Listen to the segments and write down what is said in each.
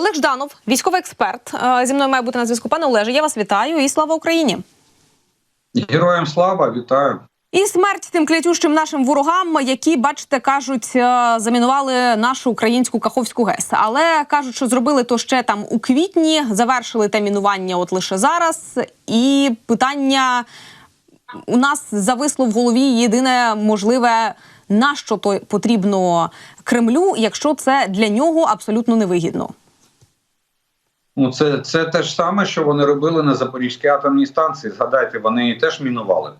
Олег Жданов, військовий експерт. е, Зі мною має бути на зв'язку. Пане Олеже, я вас вітаю і слава Україні. Героям слава, вітаю. І смерть тим клятющим нашим ворогам, які, бачите, кажуть, е, замінували нашу українську Каховську ГЕС. Але кажуть, що зробили то ще там у квітні, завершили те мінування от лише зараз. І питання у нас зависло в голові єдине можливе, на що то потрібно Кремлю, якщо це для нього абсолютно невигідно. Ну, це, це те ж саме, що вони робили на Запорізькій атомній станції. Згадайте, вони її теж мінували.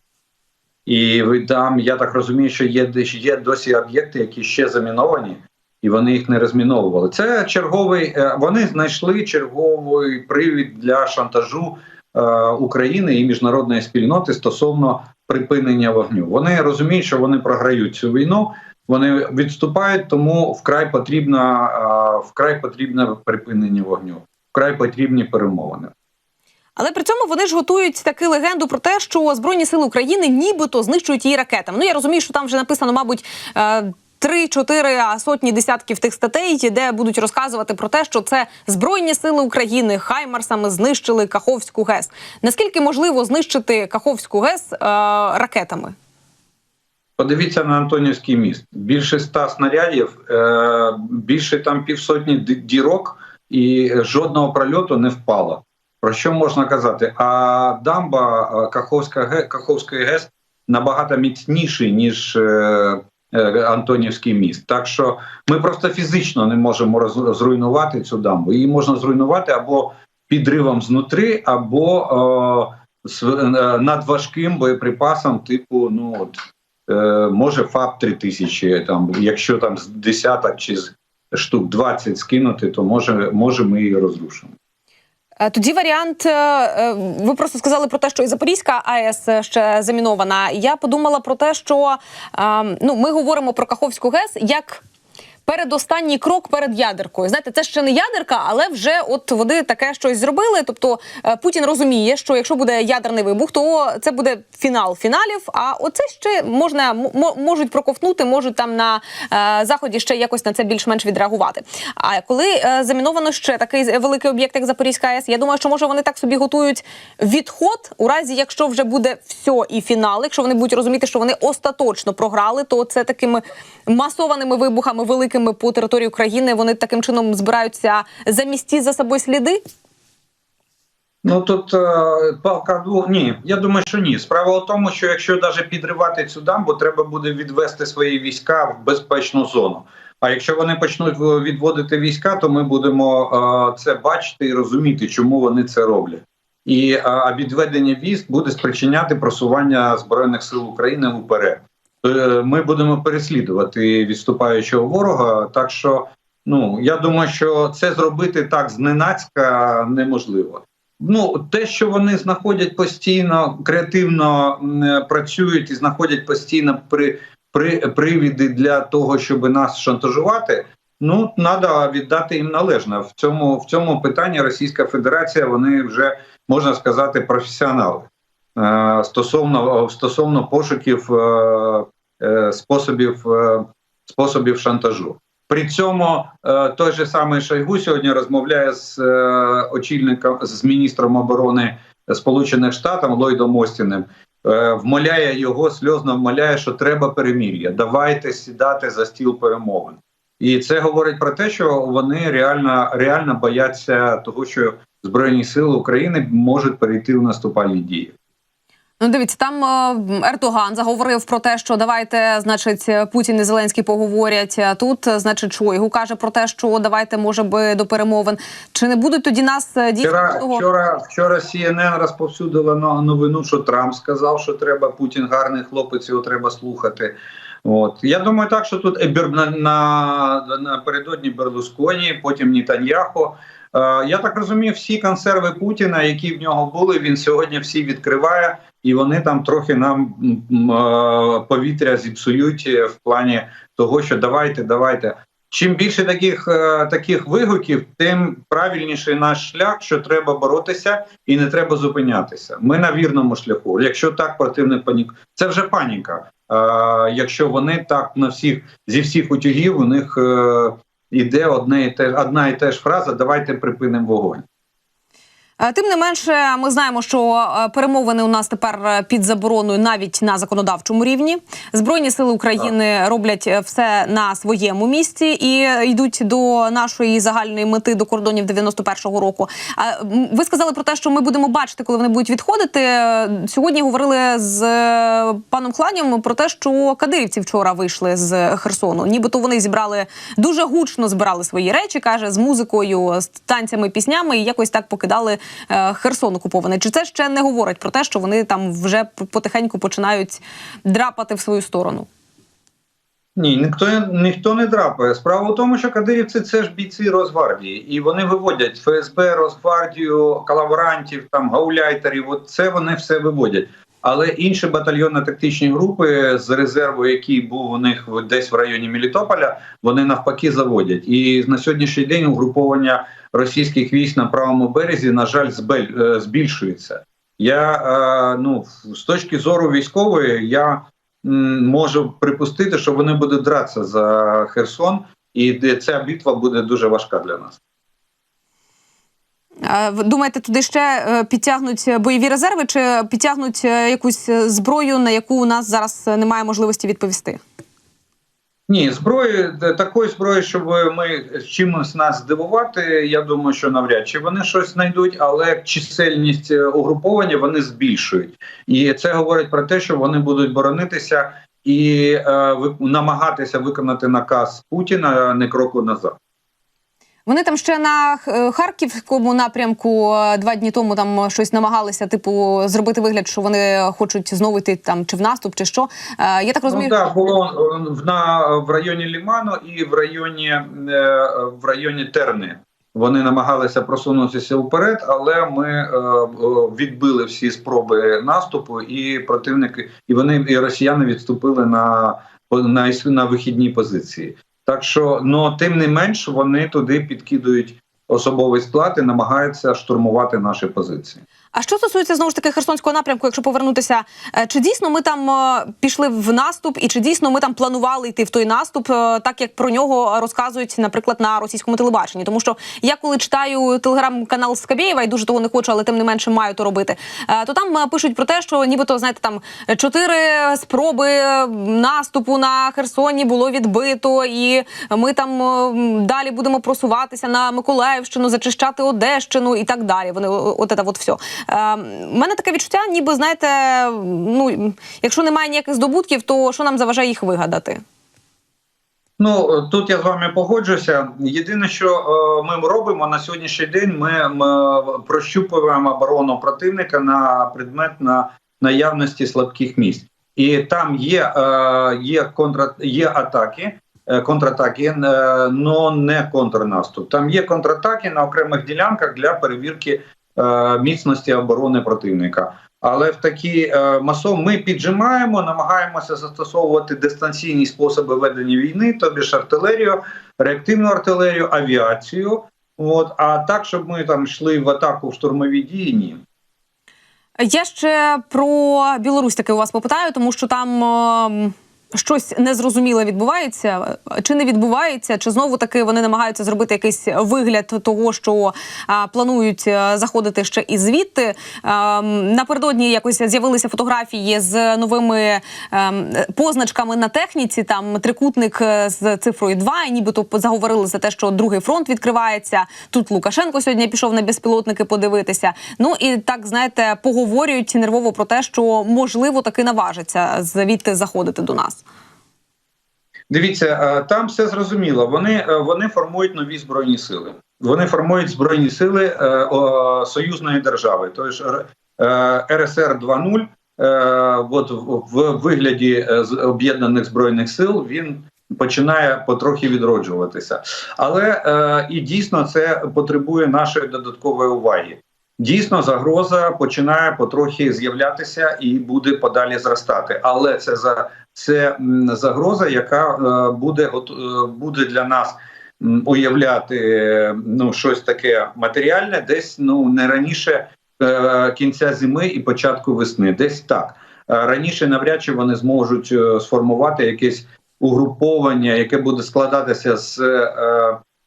І там, я так розумію, що є, є досі об'єкти, які ще заміновані, і вони їх не розміновували. Це черговий. е, Вони знайшли черговий привід для шантажу е, України і міжнародної спільноти стосовно припинення вогню. Вони розуміють, що вони програють цю війну. Вони відступають, тому вкрай потрібно, е, вкрай потрібне припинення вогню, вкрай потрібні перемовини. Але при цьому вони ж готують таку легенду про те, що збройні сили України нібито знищують її ракетами. Ну я розумію, що там вже написано, мабуть. е, Три-чотири а сотні десятків тих статей, де будуть розказувати про те, що це збройні сили України хаймарсами знищили Каховську ГЕС. Наскільки можливо знищити Каховську ГЕС е, ракетами? Подивіться на Антонівський міст. Більше ста снарядів, е, більше там півсотні дірок, і жодного прольоту не впало. Про що можна казати? А дамба Каховська Каховської ГЕС набагато міцніший, ніж е, е, Антонівський міст. Так що ми просто фізично не можемо зруйнувати цю дамбу. Її можна зруйнувати або підривом знутри, або е, з надважким боєприпасом, типу, ну от. Може ФАП 3000, там, якщо там з десяток чи з штук 20 скинути, то може, може ми її розрушимо. Е, Тоді варіант. е, е, Ви просто сказали про те, що і Запорізька АЕС ще замінована. Я подумала про те, що е, ну ми говоримо про Каховську ГЕС як. Передостанній крок перед ядеркою. Знаєте, це ще не ядерка, але вже от вони таке щось зробили. Тобто е, Путін розуміє, що якщо буде ядерний вибух, то це буде фінал фіналів. А оце ще можна можуть проковтнути, можуть там на е, заході ще якось на це більш-менш відреагувати. А коли е, заміновано ще такий великий об'єкт, як Запорізька АЕС, я думаю, що може вони так собі готують відход, у разі якщо вже буде все і фінал, якщо вони будуть розуміти, що вони остаточно програли, то це такими масованими вибухами великими по території України вони таким чином збираються замісти за собою сліди. Ну тут е, палка двох. Ні, я думаю, що ні. Справа в тому, що якщо навіть підривати цю дамбу, треба буде відвести свої війська в безпечну зону. А якщо вони почнуть відводити війська, то ми будемо е, це бачити і розуміти, чому вони це роблять. І е, відведення військ буде спричиняти просування збройних сил України уперед. Е, Ми будемо переслідувати відступаючого ворога. Так що, ну я думаю, що це зробити так зненацька неможливо. Ну, те, що вони знаходять постійно креативно працюють і знаходять постійно при, при привіди для того, щоб нас шантажувати. Ну треба віддати їм належне в цьому в цьому питанні. Російська Федерація вони вже можна сказати професіонали е, стосовно стосовно пошуків е, е, способів е, способів шантажу. При цьому е, той же самий Шойгу сьогодні розмовляє з е, очільником з міністром оборони Сполучених Штатів Ллойдом Остіним. Е, вмоляє його сльозно вмоляє, що треба перемір'я. Давайте сідати за стіл перемовин. І це говорить про те, що вони реально реально бояться того, що збройні сили України можуть перейти в наступальні дії. Ну, дивіться, там е, Ердоган заговорив про те, що давайте, значить, Путін і Зеленський поговорять. А тут, е, значить, Шойгу каже про те, що давайте, може би, до перемовин. Чи не будуть тоді нас е, дійсно Вчора, того? вчора, вчора CNN розповсюдила но- новину, що Трамп сказав, що треба Путін гарний хлопець, його треба слухати. От я думаю, так що тут Ебер на, на напередодні Берлусконі, потім Нітаньяхо. Е, я так розумію, всі консерви Путіна, які в нього були, він сьогодні всі відкриває, і вони там трохи нам е, повітря зіпсують в плані того, що давайте, давайте. Чим більше таких е, таких вигуків, тим правильніший наш шлях, що треба боротися і не треба зупинятися. Ми на вірному шляху. Якщо так противник панік, це вже паніка. Е, якщо вони так на всіх зі всіх утюгів у них іде одне і те одна і те ж фраза Давайте припинимо вогонь. Е, Тим не менше, ми знаємо, що е, перемовини у нас тепер е, під забороною навіть на законодавчому рівні. Збройні сили України роблять все на своєму місці і йдуть до нашої загальної мети до кордонів 91-го року. Ви сказали про те, що ми будемо бачити, коли вони будуть відходити. Сьогодні говорили з паном Хланєм про те, що кадирівці вчора вийшли з Херсону. Нібито вони зібрали дуже гучно збирали свої речі, каже, з музикою, з танцями, піснями, і якось так покидали Херсон окупований. Чи це ще не говорить про те, що вони там вже потихеньку починають драпати в свою сторону? Ні, ніхто ніхто не драпає. Справа в тому, що кадирівці це ж бійці Росгвардії, і вони виводять ФСБ, Росгвардію, колаборантів, там гауляйтерів. От це вони все виводять. Але інші батальйонно-тактичні групи з резерву, який був у них десь в районі Мелітополя, вони навпаки заводять. І на сьогоднішній день угруповання російських військ на правому березі, на жаль, е, збільшується. Я е, ну з точки зору військової, я можу припустити, що вони будуть дратися за Херсон, і ця битва буде дуже важка для нас. Ви Думаєте, туди ще е, підтягнуть бойові резерви чи підтягнуть якусь зброю, на яку у нас зараз немає можливості відповісти? Ні, зброї такої зброї, щоб ми чимось нас здивувати. Я думаю, що навряд чи вони щось знайдуть, але чисельність е, угруповання вони збільшують, і це говорить про те, що вони будуть боронитися і е, намагатися виконати наказ Путіна не кроку назад. Вони там ще на е, харківському напрямку е, два дні тому там щось намагалися, типу, зробити вигляд, що вони хочуть знову йти там чи в наступ, чи що. Е, Я так розумію, Ну, так, було е, в, на, в районі Ліману і в районі, в районі Терни. Вони намагалися просунутися вперед, але ми е, відбили всі спроби наступу, і противники, і вони і росіяни відступили на, на, на вихідні позиції. Так що, ну тим не менш, вони туди підкидують особовий склад і намагаються штурмувати наші позиції. А що стосується знову ж таки херсонського напрямку, якщо повернутися, е, чи дійсно ми там е, пішли в наступ, і чи дійсно ми там планували йти в той наступ, е, так як про нього розказують, наприклад, на російському телебаченні? Тому що я коли читаю телеграм-канал Скабєєва і дуже того не хочу, але тим не менше маю то робити. То там пишуть про те, що нібито знаєте, там чотири спроби наступу на Херсоні було відбито, і ми там далі будемо просуватися на Миколаївщину, зачищати Одещину і так далі. Вони от це от все. Е, У мене таке відчуття, ніби знаєте, ну якщо немає ніяких здобутків, то що нам заважає їх вигадати? Ну тут я з вами погоджуся. Єдине, що е, ми робимо на сьогоднішній день, ми, ми прощупуємо оборону противника на предмет на наявності слабких місць, і там є, е, є контра, є атаки. е, Контратаки, але не контрнаступ. Там є контратаки на окремих ділянках для перевірки е, міцності оборони противника. Але в такі е, масов ми піджимаємо, намагаємося застосовувати дистанційні способи ведення війни, тобі ж артилерію, реактивну артилерію, авіацію. От а так, щоб ми там йшли в атаку в штурмові дії, ні. Я ще про Білорусь таки у вас попитаю, тому що там. Щось незрозуміле відбувається, чи не відбувається, чи знову таки вони намагаються зробити якийсь вигляд того, що а, планують е, заходити ще і звідти. Ем, напередодні якось з'явилися фотографії з новими ем, позначками на техніці. Там трикутник е, з цифрою 2, і нібито заговорили за те, що другий фронт відкривається. Тут Лукашенко сьогодні пішов на безпілотники подивитися. Ну і так знаєте, поговорюють нервово про те, що можливо таки наважиться звідти заходити до нас. Дивіться, е, там все зрозуміло. Вони, е, вони формують нові збройні сили. Вони формують збройні сили е, союзної держави. Е, РСР 2.0 е, от в, вигляді об'єднаних збройних сил він починає потрохи відроджуватися. Але і дійсно це потребує нашої додаткової уваги. Дійсно, загроза починає потрохи з'являтися і буде подалі зростати. Але це за це загроза, яка е, буде е, буде для нас уявляти ну щось таке матеріальне, десь ну не раніше е, кінця зими і початку весни. Десь так раніше навряд чи вони зможуть сформувати якесь угруповання, яке буде складатися з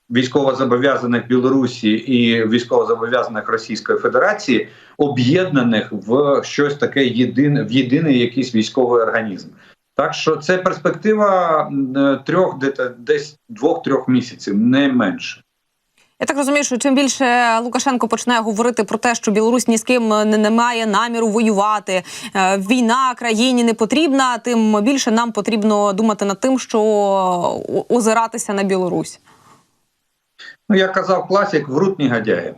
військовозобов'язаних Білорусі і військовозобов'язаних Російської Федерації, об'єднаних в щось таке єдине в єдиний якийсь військовий організм. Так що це перспектива е, трьох, десь двох-трьох місяців, не менше. Я так розумію, що чим більше Лукашенко почне говорити про те, що Білорусь ні з ким не, не має наміру воювати, е, війна країні не потрібна, тим більше нам потрібно думати над тим, що озиратися на Білорусь. Ну, як казав класик, врут негодяї.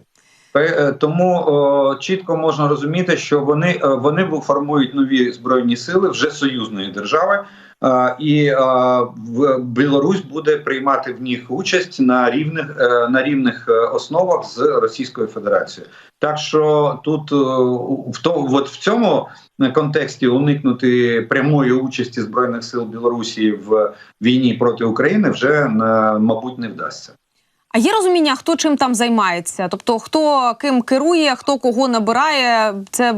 Е, Тому чітко можна розуміти, що вони, е, вони формують нові збройні сили вже союзної держави, е, і е, Білорусь буде приймати в них участь на рівних е, на рівних е, основах з Російською Федерацією. Так що тут е, в то, от в цьому контексті уникнути прямої участі збройних сил Білорусі в війні проти України вже е, мабуть не вдасться. А є розуміння, хто чим там займається? Тобто, хто ким керує, хто кого набирає, це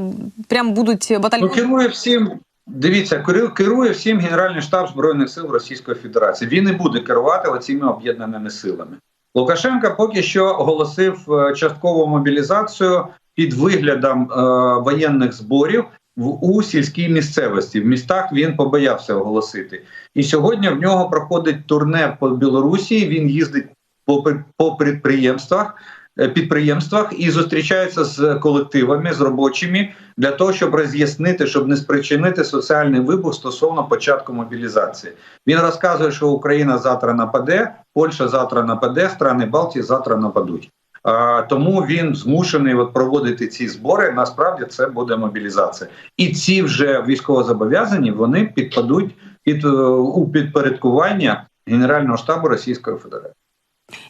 прям будуть Ну, керує всім. Дивіться, керує, всім Генеральний штаб Збройних сил Російської Федерації. Він не буде керувати оціми об'єднаними силами. Лукашенко поки що оголосив е, часткову мобілізацію під виглядом е, воєнних зборів в у сільській місцевості. В містах він побоявся оголосити. І сьогодні в нього проходить турне по Білорусі. Він їздить по, по підприємствах, е, підприємствах і зустрічається з колективами, з робочими для того, щоб роз'яснити, щоб не спричинити соціальний вибух стосовно початку мобілізації. Він розказує, що Україна завтра нападе, Польща завтра нападе, страни Балтії завтра нападуть. А, тому він змушений от проводити ці збори. Насправді це буде мобілізація, і ці вже військовозобов'язані вони підпадуть під е, у підпорядкування Генерального штабу Російської Федерації.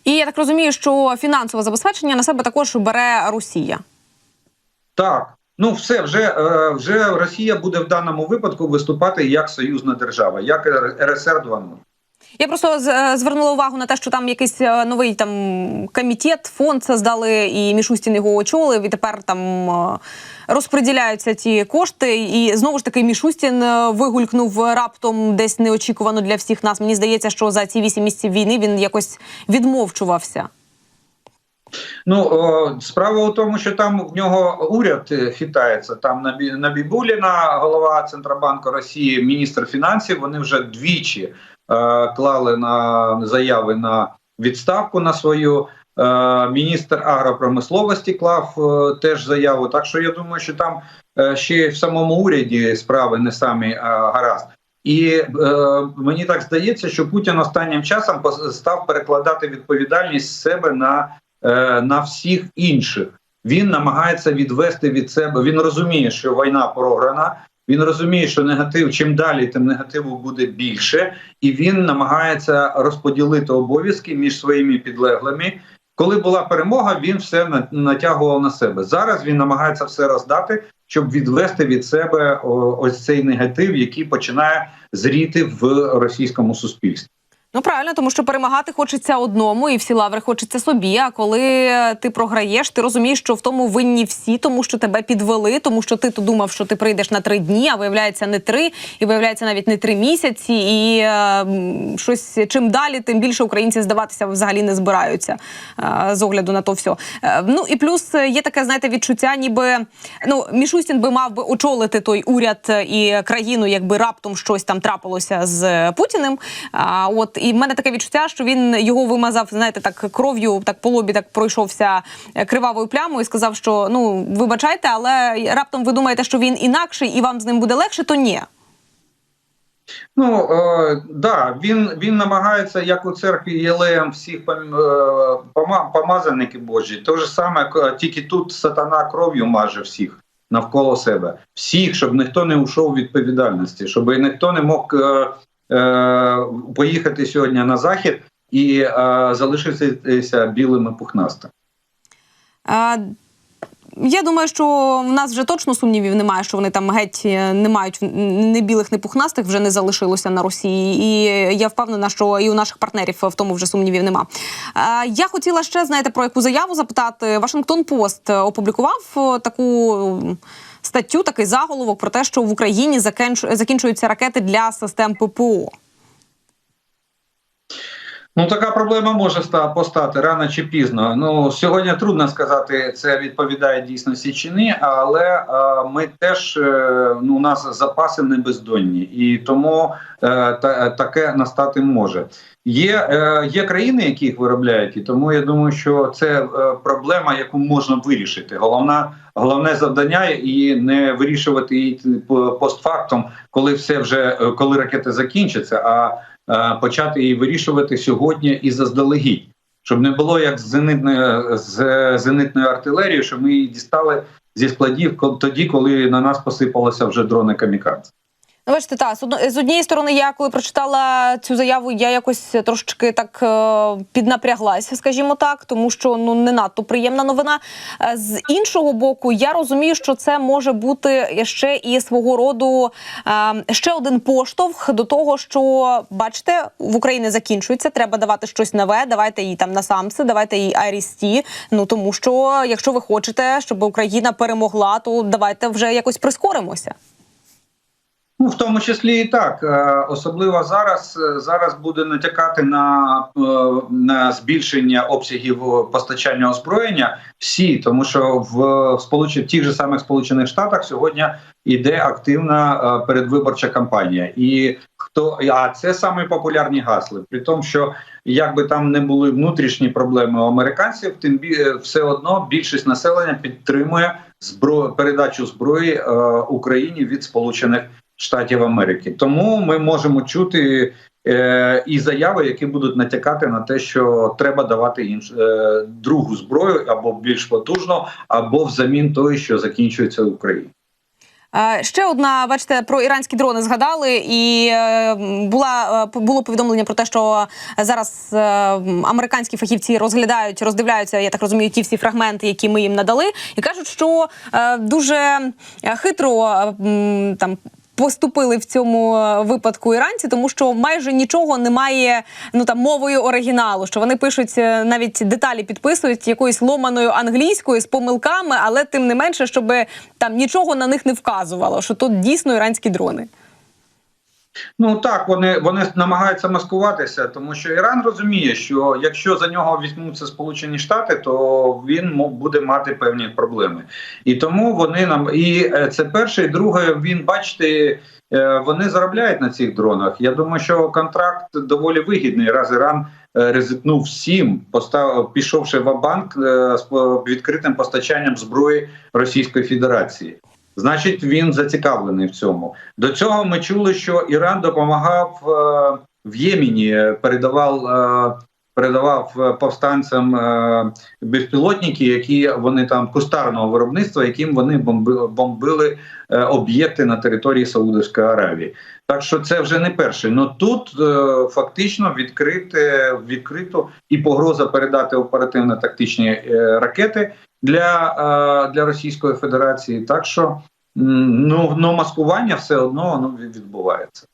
І я так розумію, що фінансове забезпечення на себе також бере Росія. Так, ну все вже, е, вже Росія буде в даному випадку виступати як союзна держава, як РСР 2.0. Я просто е, звернула увагу на те, що там якийсь е, новий там комітет, фонд создали, і Мішустін його очолив, і тепер там е, розподіляються ці кошти. І знову ж таки Мішустін вигулькнув раптом десь неочікувано для всіх нас. Мені здається, що за ці вісім місяців війни він якось відмовчувався. Ну справа у тому, що там в нього уряд хитається. Там Набі- Набібуліна, голова Центробанку Росії, міністр фінансів. Вони вже двічі клали на заяви на відставку на свою. Е, міністр агропромисловості клав е, теж заяву. Так що я думаю, що там е, ще в самому уряді справи не самі е, гаразд. І е, мені так здається, що Путін останнім часом став перекладати відповідальність себе на е, на всіх інших. Він намагається відвести від себе. Він розуміє, що війна програна. Він розуміє, що негатив чим далі, тим негативу буде більше, і він намагається розподілити обов'язки між своїми підлеглими. Коли була перемога, він все на- натягував на себе. Зараз він намагається все роздати, щоб відвести від себе ось цей негатив, який починає зріти в російському суспільстві. Ну правильно, тому що перемагати хочеться одному, і всі лаври хочеться собі. А коли ти програєш, ти розумієш, що в тому винні всі, тому що тебе підвели, тому що ти думав, що ти прийдеш на три дні, а виявляється не три, і виявляється навіть не три місяці. І е, щось чим далі, тим більше українці здаватися взагалі не збираються е, з огляду на то все. Е, ну і плюс е, є таке, знаєте, відчуття, ніби ну Мішустін би мав би очолити той уряд і країну, якби раптом щось там трапилося з Путіним. А от і в мене таке відчуття, що він його вимазав, знаєте, так кров'ю, так по лобі так пройшовся е, кривавою плямою і сказав, що ну вибачайте, але раптом ви думаєте, що він інакший і вам з ним буде легше, то ні. Ну е, да, він він намагається, як у церкві Єлеєм всіх пом- е, пома- помазаників Божі. Те ж саме, тільки тут сатана кров'ю маже всіх навколо себе. Всіх, щоб ніхто не ушов від відповідальності, щоб ніхто не мог е, е, поїхати сьогодні на захід і е, залишитися білим і пухнастим. Е, Я думаю, що в нас вже точно сумнівів немає, що вони там геть е, не мають не білих, не пухнастих, вже не залишилося на Росії. І я впевнена, що і у наших партнерів в тому вже сумнівів нема. Е, Я хотіла ще знаєте про яку заяву запитати. Вашингтон Пост опублікував е, таку. Статтю такий заголовок про те, що в Україні закінчуються ракети для систем ППО. Ну, така проблема може постати рано чи пізно. Ну сьогодні трудно сказати, це відповідає дійсності чи ні, але е, ми теж е, ну, у нас запаси не бездонні, і тому е, та, таке настати може. Є, є країни, які їх виробляють, і тому я думаю, що це проблема, яку можна вирішити. Головна головне завдання і не вирішувати її постфактом, постфактум, коли все вже е, коли ракети закінчаться, а е, почати її вирішувати сьогодні і заздалегідь, щоб не було як з зенитною з зенитною артилерією, що ми її дістали зі складів тоді, коли на нас посипалися вже дрони камікадзе. Ну, бачите, та з однієї сторони, я коли прочитала цю заяву, я якось трошечки так е, піднапряглася, скажімо так, тому що ну не надто приємна новина. Е, З іншого боку, я розумію, що це може бути ще і свого роду е, ще один поштовх до того, що бачите, в Україні закінчується. Треба давати щось нове. Давайте їй там насамси, давайте їй Айрісті. Ну тому що якщо ви хочете, щоб Україна перемогла, то давайте вже якось прискоримося. Ну, в тому числі і так, Е, особливо зараз е, зараз буде натякати на, е, на збільшення обсягів постачання озброєння всі, тому що в сполучених в тих же самих сполучених штатах сьогодні йде активна передвиборча кампанія, і хто а це саме популярні гасли. При тому, що як би там не були внутрішні проблеми у американців, тим бі все одно більшість населення підтримує збро... передачу зброї Україні від сполучених. Штатів Америки. Тому ми можемо чути е, і заяви, які будуть натякати на те, що треба давати інш, е, другу зброю або більш потужну, або взамін тої, що закінчується в Україні. Ще одна, бачите, про іранські дрони згадали, і е, була е, було повідомлення про те, що зараз е, американські фахівці розглядають, роздивляються, я так розумію, ті всі фрагменти, які ми їм надали, і кажуть, що дуже хитро там. Поступили в цьому е, випадку іранці, тому що майже нічого немає ну там мовою оригіналу. Що вони пишуть е, навіть деталі підписують якоюсь ломаною англійською з помилками, але тим не менше, щоб там нічого на них не вказувало, що тут дійсно іранські дрони. Ну так, вони вони намагаються маскуватися, тому що Іран розуміє, що якщо за нього візьмуться Сполучені Штати, то він буде мати певні проблеми. І тому вони нам і е, це перше, і друге, він бачите, е, вони заробляють на цих дронах. Я думаю, що контракт доволі вигідний. Раз Іран е, ризикнув всім, постав, пішовши в банк з відкритим постачанням зброї Російської Федерації. Значить, він зацікавлений в цьому. До цього ми чули, що Іран допомагав е, в Ємені, передавав, е, передавав е, повстанцям безпілотники, які вони там кустарного виробництва, яким вони бомби, бомбили е, об'єкти на території Саудовської Аравії. Так що це вже не перший. Ну тут е, фактично відкрите відкрито і погроза передати оперативно-тактичні е, ракети для, е, для Російської Федерації. Так що ну, ну маскування все одно воно відбувається.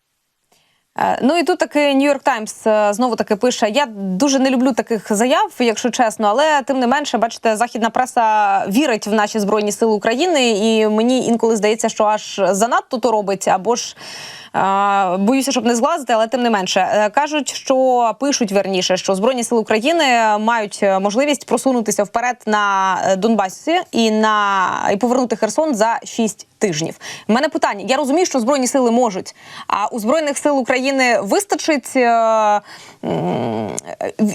Е, Ну і тут таки Нью-Йорк Таймс е, знову таки пише: я дуже не люблю таких заяв, якщо чесно, але тим не менше, бачите, західна преса вірить в наші збройні сили України, і мені інколи здається, що аж занадто то робить, або ж. Боюся, щоб не зглазити, але тим не менше Е, кажуть, що пишуть верніше, що збройні сили України мають е, можливість просунутися вперед на е, Донбасі і на і повернути Херсон за 6 тижнів. У мене питання: я розумію, що збройні сили можуть, а у збройних сил України вистачить е,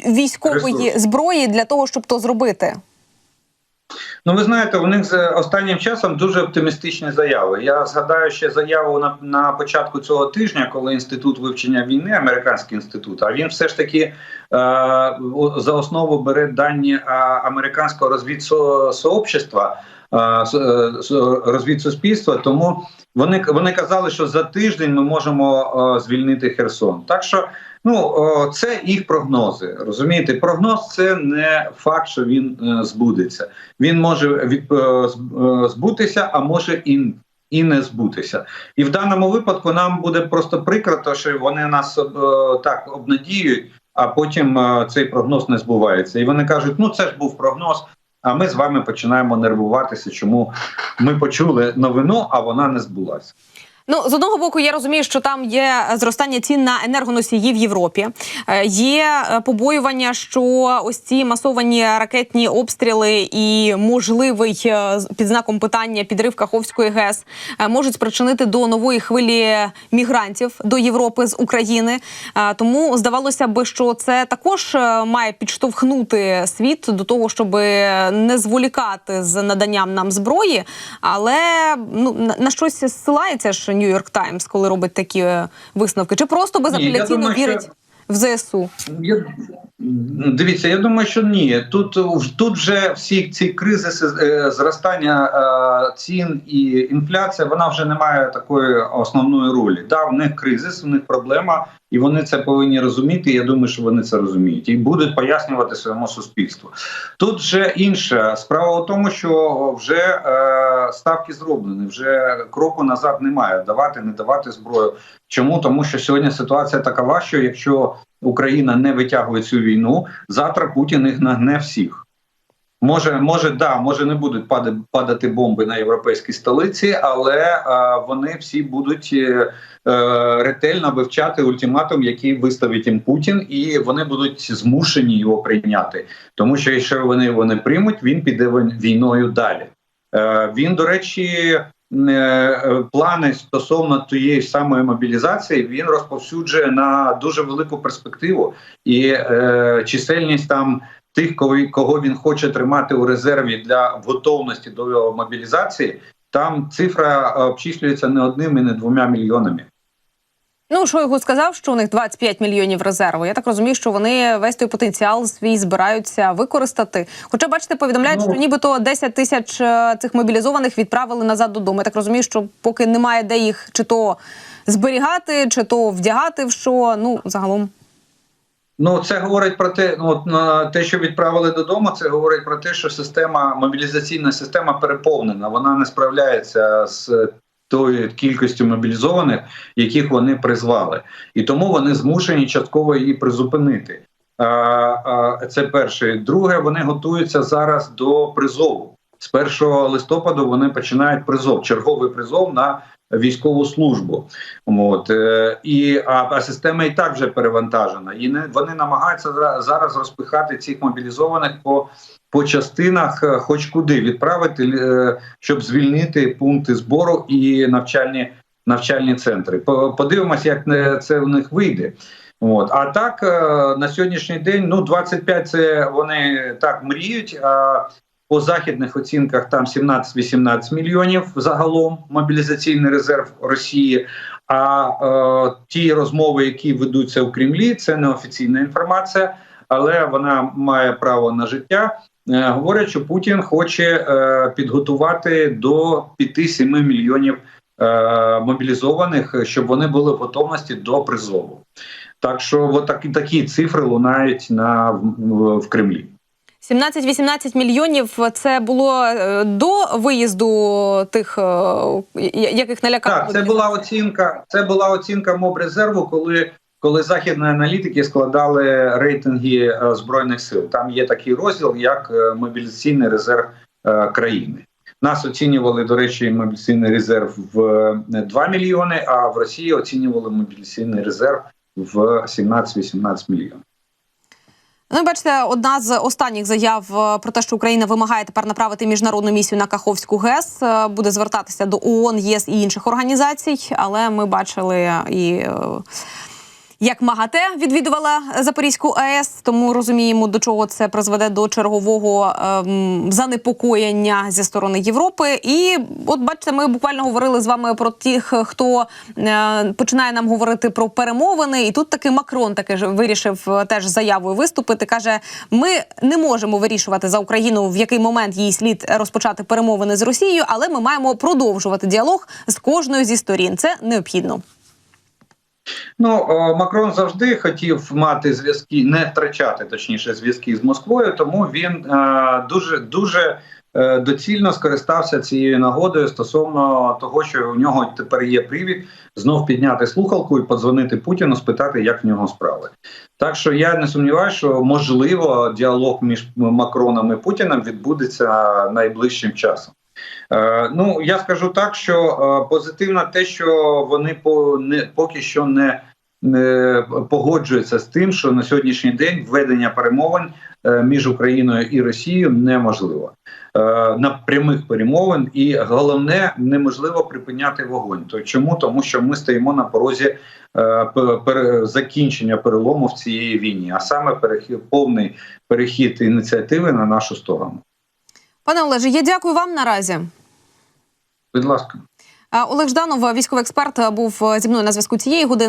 військової зброї для того, щоб то зробити. Ну, ви знаєте, у них з останнім часом дуже оптимістичні заяви. Я згадаю ще заяву на, на початку цього тижня, коли інститут вивчення війни, американський інститут, а він все ж таки е, за основу бере дані е, американського розвідсообщества, е, е, розвідсуспільства. Тому вони вони казали, що за тиждень ми можемо звільнити Херсон. Так що. Ну, це їх прогнози. Розумієте, прогноз це не факт, що він е, збудеться. Він може від, е, е, збутися, а може і, і не збутися. І в даному випадку нам буде просто прикрато, що вони нас так обнадіюють, а потім цей прогноз не збувається. І вони кажуть: ну це ж був прогноз. А ми з вами починаємо нервуватися, чому ми почули новину, а вона не збулася. Ну, з одного боку, я розумію, що там є зростання цін на енергоносії в Європі. Е, Є е, побоювання, що ось ці масовані ракетні обстріли і можливий е, під знаком питання підрив Каховської ГЕС можуть спричинити до нової хвилі мігрантів до Європи з України. Тому здавалося би, що це також має підштовхнути світ до того, щоб не зволікати з наданням нам зброї. Але ну на, щось зсилається ж Нью-Йорк Таймс, коли робить такі е, висновки, чи просто безапеляційно думаю, що- вірить в ЗСУ? Я, дивіться, я думаю, що ні. Тут, тут вже всі ці кризи е, зростання е, цін і інфляція, вона вже не має такої основної ролі. Да, в них кризис, у них проблема, і вони це повинні розуміти. Я думаю, що вони це розуміють і будуть пояснювати своєму суспільству. Тут вже інша справа в тому, що вже е, ставки зроблені, вже кроку назад немає. Давати, не давати зброю. Чому тому, що сьогодні ситуація такова, що якщо Україна не витягує цю війну, завтра Путін їх нагне всіх. Може, може, да, може не будуть падати, падати бомби на європейській столиці, але е, вони всі будуть е, е, ретельно вивчати ультиматум, який виставить їм Путін, і вони будуть змушені його прийняти. Тому що якщо вони його не приймуть, він піде війною далі. Е, він, до речі, е, е, плани стосовно тієї самої мобілізації він розповсюджує на дуже велику перспективу і е, чисельність там тих, кого, він хоче тримати у резерві для готовності до мобілізації. Там цифра е, обчислюється не одним і не двома мільйонами. Ну Шойгу сказав, що у них 25 мільйонів резерву. Я так розумію, що вони весь той потенціал свій збираються використати. Хоча, бачите, повідомляють, Ну. що нібито 10 тисяч е, цих мобілізованих відправили назад додому. Я так розумію, що поки немає де їх чи то зберігати, чи то вдягати в що. Ну загалом. Ну, це говорить про те, ну от на те, що відправили додому, це говорить про те, що система мобілізаційна система переповнена. Вона не справляється з тою кількістю мобілізованих, яких вони призвали, і тому вони змушені частково її призупинити. А, це перше. Друге, вони готуються зараз до призову. З 1 листопада вони починають призов, черговий призов на військову службу. От е, і а, а система і так вже перевантажена. І не вони намагаються зараз розпихати цих мобілізованих по, по частинах, е, хоч куди відправити, е, щоб звільнити пункти збору і навчальні навчальні центри. По- Подивимось, як це в них вийде. От а так на сьогоднішній день ну 25 це вони так мріють. А по західних оцінках там 17-18 мільйонів загалом мобілізаційний резерв Росії. А е, ті розмови, які ведуться у Кремлі, це неофіційна інформація, але вона має право на життя. Е, говорять, що Путін хоче е, підготувати до 5-7 мільйонів е, мобілізованих, щоб вони були в готовності до призову. Так що от такі, такі цифри лунають на в, в Кремлі. 17-18 мільйонів це було е, до виїзду тих, е, яких налякав. Так, це була оцінка. Це була оцінка мобрезерву, коли коли західні аналітики складали рейтинги е, збройних сил. Там є такий розділ, як мобілізаційний резерв країни. Нас оцінювали, до речі, мобілізаційний резерв в е, 2 мільйони, а в Росії оцінювали мобілізаційний резерв в 17-18 мільйонів. Ну, бачите, одна з останніх заяв е, про те, що Україна вимагає тепер направити міжнародну місію на Каховську ГЕС, е, буде звертатися до ООН, ЄС і інших організацій. Але ми бачили і. Як МАГАТЕ відвідувала Запорізьку АЕС, тому розуміємо, до чого це призведе до чергового ем, занепокоєння зі сторони Європи. І от бачите, ми буквально говорили з вами про тих, хто е, починає нам говорити про перемовини. І тут таки Макрон таки ж вирішив е, теж заявою виступити. каже: ми не можемо вирішувати за Україну, в який момент їй слід розпочати перемовини з Росією, але ми маємо продовжувати діалог з кожною зі сторін. Це необхідно. Ну Макрон завжди хотів мати зв'язки, не втрачати точніше зв'язки з Москвою, тому він е, дуже дуже е, доцільно скористався цією нагодою стосовно того, що у нього тепер є привід знов підняти слухалку і подзвонити Путіну, спитати, як в нього справи. Так що я не сумніваюся, що можливо діалог між Макроном і Путіним відбудеться найближчим часом. Е, ну я скажу так, що е, позитивно те, що вони по не поки що не, погоджуються з тим, що на сьогоднішній день введення перемовин е, між Україною і Росією неможливо. На прямих перемовин, і головне неможливо припиняти вогонь. То чому тому, що ми стоїмо на порозі закінчення перелому в цій війні, а саме перехід повний перехід ініціативи на нашу сторону. Пане Олеже, я дякую вам наразі. Будь ласка. Е, Олег Жданов, військовий експерт, був зі мною на зв'язку цієї години.